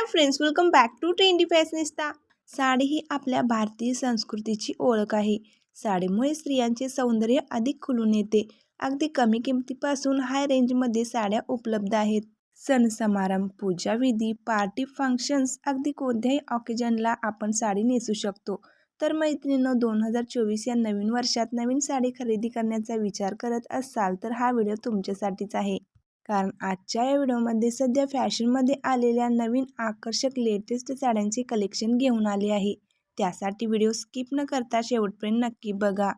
Hi friends welcome back to trendy fashionista sari ही आपल्या भारतीय संस्कृतीची ओळख आहे. साडीमुळे स्त्रियांचे सौंदर्य अधिक खुलून येते. अगदी कमी किमतीपासून हाय रेंजमध्ये साड्या उपलब्ध आहेत. सण समारंभ पूजा विधी पार्टी फंक्शन्स अगदी कोणत्याही ऑकेजनला आपण साडी नेसू शकतो. तर मैत्रिणीनं दोन हजार चोवीस या नवीन वर्षात नवीन साडी खरेदी करण्याचा विचार करत असाल तर हा व्हिडिओ तुमच्यासाठीच आहे. कारण आजच्या या व्हिडिओमध्ये सध्या फॅशनमध्ये आलेल्या नवीन आकर्षक लेटेस्ट साड्यांचे कलेक्शन घेऊन आले आहे. त्यासाठी व्हिडिओ स्किप न करता शेवटपर्यंत नक्की बघा.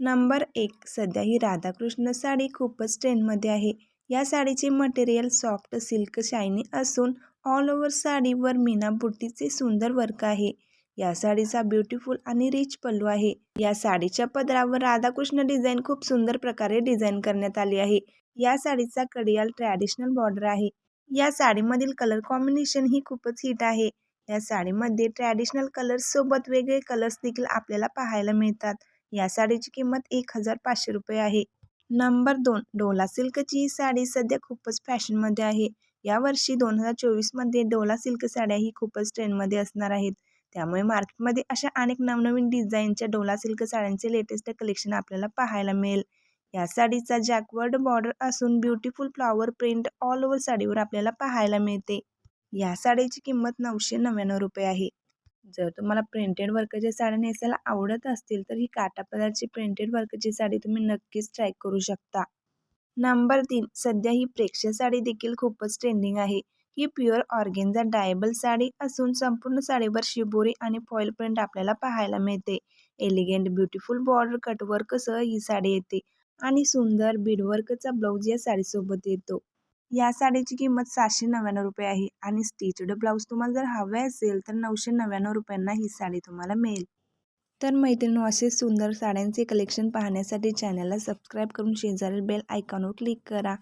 नंबर एक सध्या ही राधाकृष्ण साडी खूपच ट्रेंडमध्ये आहे. या साडीचे मटेरियल सॉफ्ट सिल्क शायनी असून ऑल ओव्हर साडीवर मीना बुट्टीचे सुंदर वर्क आहे. या साडीचा ब्युटिफुल आणि रिच पल्लू आहे. या साडीच्या पदरावर राधाकृष्ण डिझाईन खूप सुंदर प्रकारे डिझाईन करण्यात आली आहे. या साडीचा कडियाल ट्रॅडिशनल बॉर्डर आहे. या साडीमधील कलर कॉम्बिनेशन ही खूपच हिट आहे. या साडीमध्ये ट्रॅडिशनल कलर्स सोबत वेगळे कलर्स देखील आपल्याला पाहायला मिळतात. या साडीची किंमत एक हजार पाचशे रुपये आहे. नंबर दोन डोला सिल्कची ही साडी सध्या खूपच फॅशनमध्ये आहे. यावर्षी दोन हजार चोवीसमध्ये डोला सिल्क साड्या ही खूपच ट्रेंडमध्ये असणार आहेत. त्यामुळे मार्केटमध्ये अशा अनेक नवनवीन डिझाईनच्या डोला सिल्क साड्यांचे लेटेस्ट कलेक्शन आपल्याला पाहायला मिळेल. या साडीचा जॅकवर्ड बॉर्डर असून beautiful flower print all over साडीवर आपल्याला पाहायला मिळते. या साडीची किंमत नऊशे नव्याण्णव रुपये आहे. जर तुम्हाला प्रिंटेड वर्कच्या साड्या नेसायला आवडत असतील तर ही काटापदरची प्रिंटेड वर्कची साडी तुम्ही नक्कीच ट्राय करू शकता. नंबर तीन सध्या ही प्रेक्षक साडी देखील खूपच ट्रेंडिंग आहे. ही प्युअर ऑर्गेन्झा डायबल साडी असून संपूर्ण साडीवर शिबोरी आणि फॉईल प्रिंट आपल्याला पाहायला मिळते. एलिगेंट ब्युटिफुल बॉर्डर कटवर्कसह ही साडी येते. आणि सुंदर बीडवर्कचा ब्लाऊज या साडीसोबत येतो. या साडीची किंमत सातशे नव्याण्णव रुपये आहे आणि स्टिचड ब्लाऊज तुम्हाला जर हवे असेल तर नऊशे नव्याण्णव रुपयांना ही साडी तुम्हाला मिळेल. तर मैत्रिणी असे सुंदर साड्यांचे कलेक्शन पाहण्यासाठी चॅनलला सबस्क्राईब करून शेजारील बेल आयकॉनवर क्लिक करा.